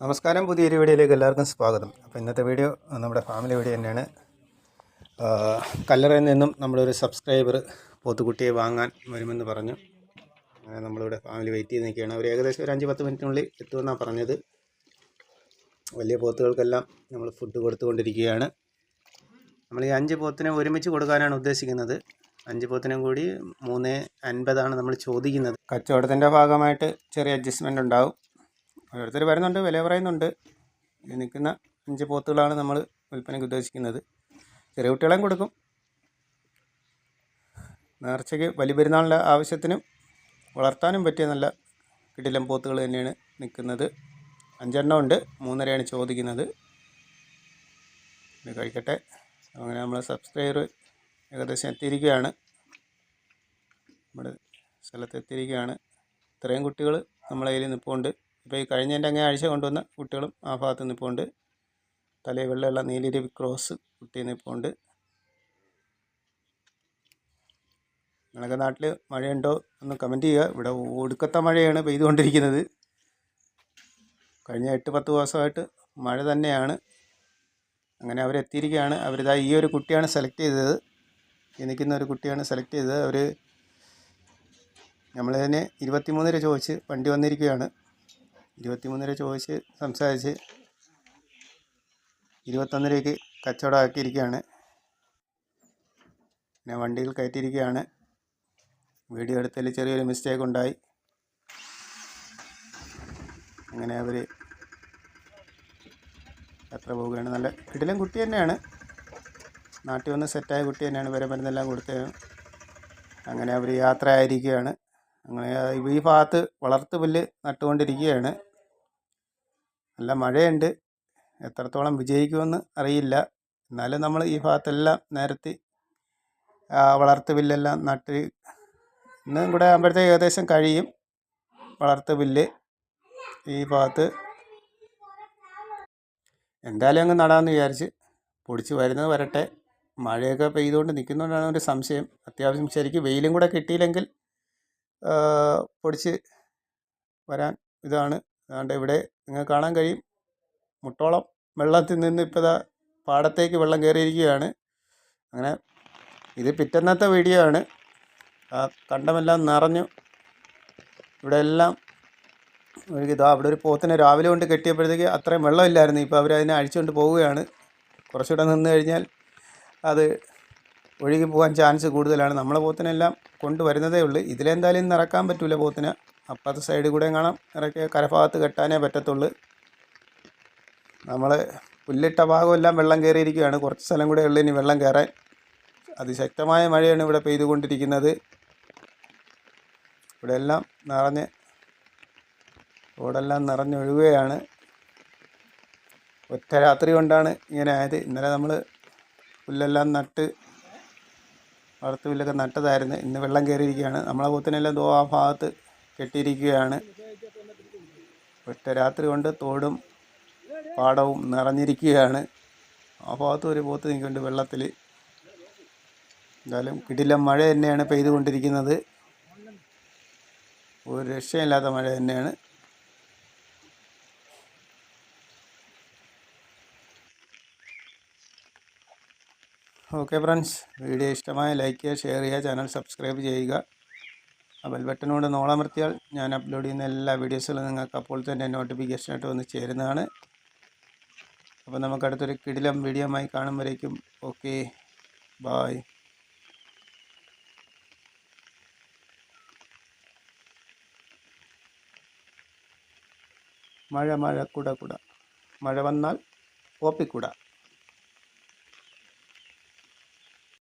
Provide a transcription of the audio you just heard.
നമസ്കാരം. പുതിയൊരു വീഡിയോയിലേക്ക് എല്ലാവർക്കും സ്വാഗതം. അപ്പോൾ ഇന്നത്തെ വീഡിയോ നമ്മുടെ ഫാമിലി വീഡിയോ തന്നെയാണ്. കല്ലറയിൽ നിന്നും നമ്മളൊരു സബ്സ്ക്രൈബർ പോത്തുകുട്ടിയെ വാങ്ങാൻ വരുമെന്ന് പറഞ്ഞു. നമ്മളിവിടെ ഫാമിലി വെയിറ്റ് ചെയ്ത് നിൽക്കുകയാണ്. അവർ ഏകദേശം ഒരു അഞ്ച് പത്ത് മിനിറ്റിനുള്ളിൽ എത്തുമെന്നാണ് പറഞ്ഞത്. വലിയ പോത്തുകൾക്കെല്ലാം നമ്മൾ ഫുഡ് കൊടുത്തുകൊണ്ടിരിക്കുകയാണ്. നമ്മൾ ഈ അഞ്ച് പോത്തിനെ ഒരുമിച്ച് കൊടുക്കാനാണ് ഉദ്ദേശിക്കുന്നത്. അഞ്ച് പോത്തിനും കൂടി മൂന്ന് അൻപതാണ് നമ്മൾ ചോദിക്കുന്നത്. കച്ചവടത്തിന്റെ ഭാഗമായിട്ട് ചെറിയ അഡ്ജസ്റ്റ്മെന്റ് ഉണ്ടാവും. ഓരോരുത്തർ വരുന്നുണ്ട് വില പറയുന്നുണ്ട്. നിൽക്കുന്ന അഞ്ച് പോത്തുകളാണ് നമ്മൾ വിൽപ്പനയ്ക്ക് ഉദ്ദേശിക്കുന്നത്. ചെറിയ കുട്ടികളെയും കൊടുക്കും. നേർച്ചയ്ക്ക് ബലിപെരുന്നാളിന്റെ ആവശ്യത്തിനും വളർത്താനും പറ്റിയ നല്ല കിടിലം പോത്തുകൾ തന്നെയാണ് നിൽക്കുന്നത്. അഞ്ചെണ്ണം ഉണ്ട് മൂന്നരയാണ് ചോദിക്കുന്നത്. ഇത് കഴിക്കട്ടെ. അങ്ങനെ നമ്മൾ സബ്സ്ക്രൈബർ ഏകദേശം എത്തിയിരിക്കുകയാണ്. നമ്മുടെ സ്ഥലത്ത് എത്തിയിരിക്കുകയാണ്. ഇത്രയും കുട്ടികൾ നമ്മളെ നിൽപ്പുണ്ട്. ഇപ്പോൾ ഈ കഴിഞ്ഞതിന്റെ അങ്ങേ ആഴ്ച കൊണ്ടുവന്ന കുട്ടികളും ആ ഭാഗത്ത് നിൽപ്പുണ്ട്. തലയിൽ വെള്ളമുള്ള നീലിരവി ക്രോസ് കുട്ടി നിൽപ്പുണ്ട്. നിങ്ങളൊക്കെ നാട്ടിൽ മഴയുണ്ടോ എന്ന് കമന്റ് ചെയ്യുക. ഇവിടെ ഒടുക്കത്തെ മഴയാണ് പെയ്തുകൊണ്ടിരിക്കുന്നത്. കഴിഞ്ഞ എട്ട് പത്ത് ദിവസമായിട്ട് മഴ തന്നെയാണ്. അങ്ങനെ അവരെത്തിയിരിക്കുകയാണ് അവരിതാ ഈ ഒരു കുട്ടിയാണ് സെലക്ട് ചെയ്തത്. ഈ നിൽക്കുന്ന ഒരു കുട്ടിയാണ് സെലക്ട് ചെയ്തത്. അവർ നമ്മളതിന് ഇരുപത്തിമൂന്നര ചോദിച്ച് വണ്ടി വന്നിരിക്കുകയാണ്. ഇരുപത്തിമൂന്നര ചോദിച്ച് സംസാരിച്ച് ഇരുപത്തൊന്നരക്ക് കച്ചവടം ആക്കിയിരിക്കുകയാണ് പിന്നെ വണ്ടിയിൽ കയറ്റിയിരിക്കുകയാണ്. വീഡിയോ എടുത്തതിൽ ചെറിയൊരു മിസ്റ്റേക്ക് ഉണ്ടായി. അങ്ങനെ അവർ യാത്ര പോവുകയാണ്. നല്ല ഇടലും കുട്ടി തന്നെയാണ്. നാട്ടിൽ വന്ന് സെറ്റായ കുട്ടി തന്നെയാണ്. വരെ മരുന്നെല്ലാം കൊടുത്തത് അങ്ങനെ അവർ യാത്ര ആയിരിക്കുകയാണ് അങ്ങനെ ഈ ഭാഗത്ത് വളർത്തു പുല്ല് നട്ടുകൊണ്ടിരിക്കുകയാണ്. നല്ല മഴയുണ്ട്. എത്രത്തോളം വിജയിക്കുമെന്ന് അറിയില്ല. എന്നാലും നമ്മൾ ഈ ഭാഗത്തെല്ലാം നേരത്തെ വളർത്തു വില്ലെല്ലാം നട്ട് ഇന്നും കൂടെ ആകുമ്പോഴത്തേക്ക് ഏകദേശം കഴിയും. വളർത്തു വില്ല് ഈ ഭാഗത്ത്. എന്തായാലും അങ്ങ് നടാമെന്ന് വിചാരിച്ച് പൊടിച്ച് വരുന്നത് വരട്ടെ. മഴയൊക്കെ പെയ്തുകൊണ്ട് നിൽക്കുന്നതുകൊണ്ടാണ് ഒരു സംശയം. അത്യാവശ്യം ശരിക്കും വെയിലും കൂടെ കിട്ടിയില്ലെങ്കിൽ പൊടിച്ച് വരാൻ ഇതാണ് അതുകൊണ്ട് ഇവിടെ നിങ്ങൾക്ക് കാണാൻ കഴിയും. മുട്ടോളം വെള്ളത്തിൽ നിന്ന് ഇപ്പോൾ ഇതാ പാടത്തേക്ക് വെള്ളം കയറിയിരിക്കുകയാണ്. അങ്ങനെ ഇത് പിറ്റന്നത്തെ വീഡിയോ ആണ്. ആ കണ്ടമെല്ലാം നിറഞ്ഞു. ഇവിടെ എല്ലാം ഒരു ഇതാ അവിടെ ഒരു പോത്തിനെ രാവിലെ കൊണ്ട് കെട്ടിയപ്പോഴത്തേക്ക് അത്രയും വെള്ളമില്ലായിരുന്നു. ഇപ്പോൾ അവരതിനെ അഴിച്ചുകൊണ്ട് പോവുകയാണ്. കുറച്ചുകൂടെ നിന്ന് കഴിഞ്ഞാൽ അത് ഒഴുകി പോകാൻ ചാൻസ് കൂടുതലാണ്. നമ്മളെ പോത്തിനെല്ലാം കൊണ്ടുവരുന്നതേ ഉള്ളൂ. ഇതിലെന്തായാലും നിറക്കാൻ പറ്റില്ല പോത്തിനെ. അപ്പുറത്തെ സൈഡിൽ കൂടെ കാണാം. ഇറക്കിയ കരഭാഗത്ത് കെട്ടാനേ പറ്റത്തുള്ളൂ. നമ്മൾ പുല്ലിട്ട ഭാഗമെല്ലാം വെള്ളം കയറിയിരിക്കുകയാണ്. കുറച്ച് സ്ഥലം കൂടെ ഉള്ളു ഇനി വെള്ളം കയറാൻ. അതിശക്തമായ മഴയാണ് ഇവിടെ പെയ്തുകൊണ്ടിരിക്കുന്നത്. ഇവിടെ എല്ലാം നിറഞ്ഞ് റോഡെല്ലാം നിറഞ്ഞൊഴുകുകയാണ്. ഒറ്റ രാത്രി കൊണ്ടാണ് ഇങ്ങനെ ആയത്. ഇന്നലെ നമ്മൾ പുല്ലെല്ലാം നട്ട് വളർത്തു പുല്ലൊക്കെ നട്ടതായിരുന്നു. ഇന്ന് വെള്ളം കയറിയിരിക്കുകയാണ്. നമ്മളെ പോത്തിനെല്ലാം ദോ ആ ഭാഗത്ത് കെട്ടിയിരിക്കുകയാണ്. ഒറ്റ രാത്രി കൊണ്ട് തോടും പാടവും നിറഞ്ഞിരിക്കുകയാണ്. ആ ഭാഗത്ത് ഒരു പോത്ത് നിൽക്കുന്നുണ്ട് വെള്ളത്തിൽ എന്തായാലും കിടിലം മഴ തന്നെയാണ് പെയ്തുകൊണ്ടിരിക്കുന്നത്. ഒരു രക്ഷയില്ലാത്ത മഴ തന്നെയാണ്. ഓക്കെ ഫ്രണ്ട്സ് വീഡിയോ ഇഷ്ടമായ ലൈക്ക് ചെയ്യുക ഷെയർ ചെയ്യുക ചാനൽ സബ്സ്ക്രൈബ് ചെയ്യുക. ആ ബെൽ ബട്ടനോട് നോളമർത്തിയാൽ ഞാൻ അപ്ലോഡ് ചെയ്യുന്ന എല്ലാ വീഡിയോസുകളും നിങ്ങൾക്ക് അപ്പോൾ തന്നെ നോട്ടിഫിക്കേഷനായിട്ട് വന്ന് ചേരുന്നതാണ്. അപ്പോൾ നമുക്ക് അടുത്തൊരു കിടിലം വീഡിയോ ആയി കാണുമ്പോഴേക്കും ഓക്കെ ബായ് മഴ വന്നാൽ